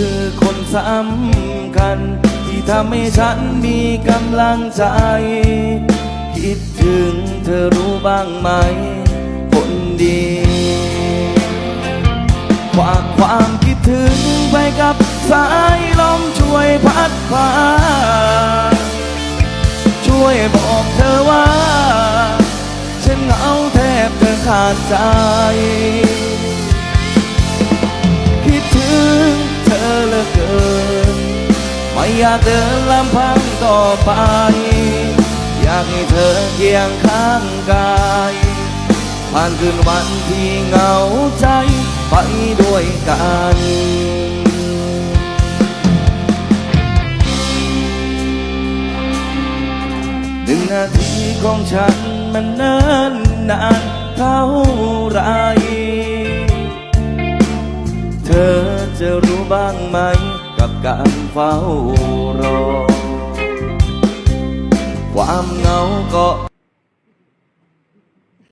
คือคนสำคัญ ที่ทำให้ฉันมีกำลังใจ คิดถึงเธอรู้บ้างไหม คนดีฝากความคิดถึงไปกับสายลมช่วยพัดพาช่วยบอกเธอว่า ฉันเหงาแทบจะขาดใจ ไม่อยากเดินลำพังต่อไป อยากให้เธอเคียงข้างกาย ผ่านคืนวันที่เหงาใจไปด้วยกันหนึ่งนาทีของฉันมันเนิ่นนานเท่าไร เธอจะรู้บ้างไหม กับการเฝ้ารอ ความเหงาก็